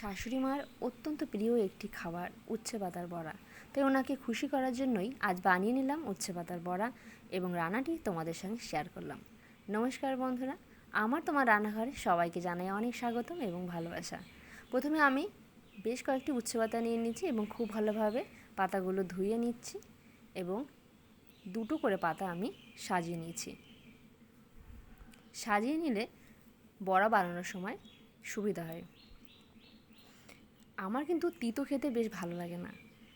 শাশুড়ি মার অত্যন্ত প্রিয় একটি খাবার, উচ্ছে পাতার বড়া। তাই ওনাকে খুশি করার জন্যই আজ বানিয়ে নিলাম উচ্ছে পাতার বড়া এবং রান্নাটি তোমাদের সঙ্গে শেয়ার করলাম। নমস্কার বন্ধুরা, আমার তোমার রান্নাঘরে সবাইকে জানাই অনেক স্বাগতম এবং ভালোবাসা। প্রথমে আমি বেশ কয়েকটি উচ্ছে পাতা নিয়ে নিচ্ছি এবং খুব ভালোভাবে পাতাগুলো ধুয়ে নিচ্ছি এবং দুটো করে পাতা আমি সাজিয়ে নিয়েছি। সাজিয়ে নিলে বড়া বানানোর সময় সুবিধা হয়। আমার কিন্তু তিতো খেতে বেশ ভালো লাগে না।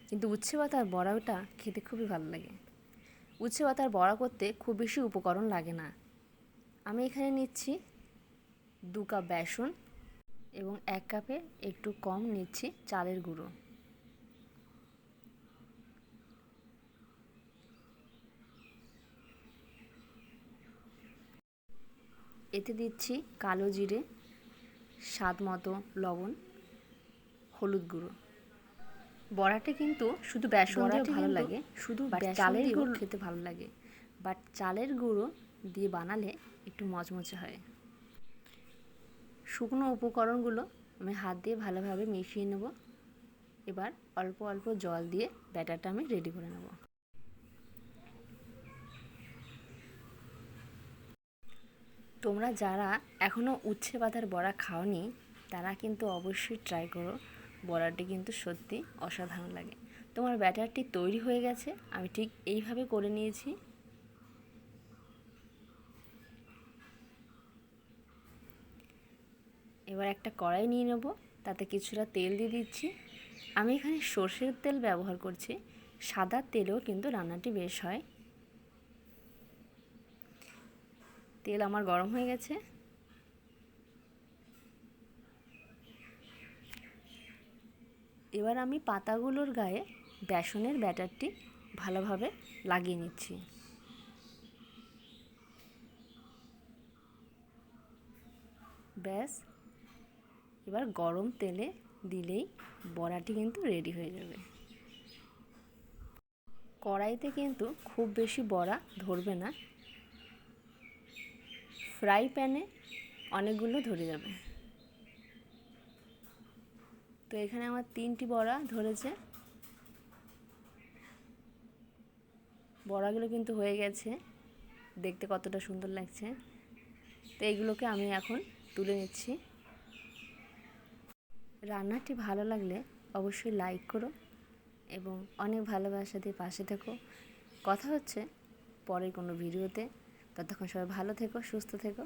কিন্তু উচ্ছে পাতার বড়াটা খেতে খুবই ভালো লাগে। উচ্ছে পাতার বড়া করতে খুব বেশি উপকরণ লাগে না। আমি এখানে নিচ্ছি দু কাপ বেসন এবং এক কাপে একটু কম নিচ্ছি চালের গুঁড়ো। এতে দিচ্ছি কালো জিরে, স্বাদ মতো লবণ হলুদ গুঁড়ো। বড়াটা কিন্তু শুধু বেসন দিয়ে ভালো লাগে। শুধু চালের গুঁড়ো খেতে ভালো লাগে। বাট চালের গুঁড়ো দিয়ে বানালে একটু মচমচে হয়। শুকনো উপকরণগুলো আমি হাত দিয়ে ভালোভাবে মিশিয়ে নেব। এবার অল্প অল্প জল দিয়ে ব্যাটারটা আমি রেডি করে নেব। তোমরা যারা এখনও উচ্ছে পাতার বড়া খাওনি তারা কিন্তু অবশ্যই ট্রাই করো। বড়াটি কিন্তু সত্যি অসাধারণ লাগে। তোমার ব্যাটারটি তৈরি হয়ে গেছে, আমি ঠিক এইভাবে করে নিয়েছি। এবার একটা কড়াই নিয়ে নেব, তাতে কিছুটা তেল দিয়ে দিচ্ছি। আমি এখানে সর্ষের তেল ব্যবহার করছি, সাদা তেলেও কিন্তু রান্নাটি বেশ হয়। তেল আমার গরম হয়ে গেছে। এবার আমি পাতাগুলোর গায়ে বেসনের ব্যাটারটি ভালোভাবে লাগিয়ে নিচ্ছি। ব্যাস, এবার গরম তেলে দিলেই বড়াটি কিন্তু রেডি হয়ে যাবে। কড়াইতে কিন্তু খুব বেশি বড়া ধরবে না। ফ্রাই প্যানে অনেকগুলো ধরে যাবে। তো এখানে আমার তিনটি বড়া ধরেছে। বড়াগুলো কিন্তু হয়ে গেছে। দেখতে কতটা সুন্দর লাগছে। তো এইগুলোকে আমি এখন তুলে নিচ্ছি। রান্নাটি ভালো লাগলে অবশ্যই লাইক করো এবং অনেক ভালোবাসা দিয়ে পাশে থেকো। কথা হচ্ছে পরের কোনো ভিডিওতে। ততক্ষণ সবাই ভালো থেকো, সুস্থ থেকো।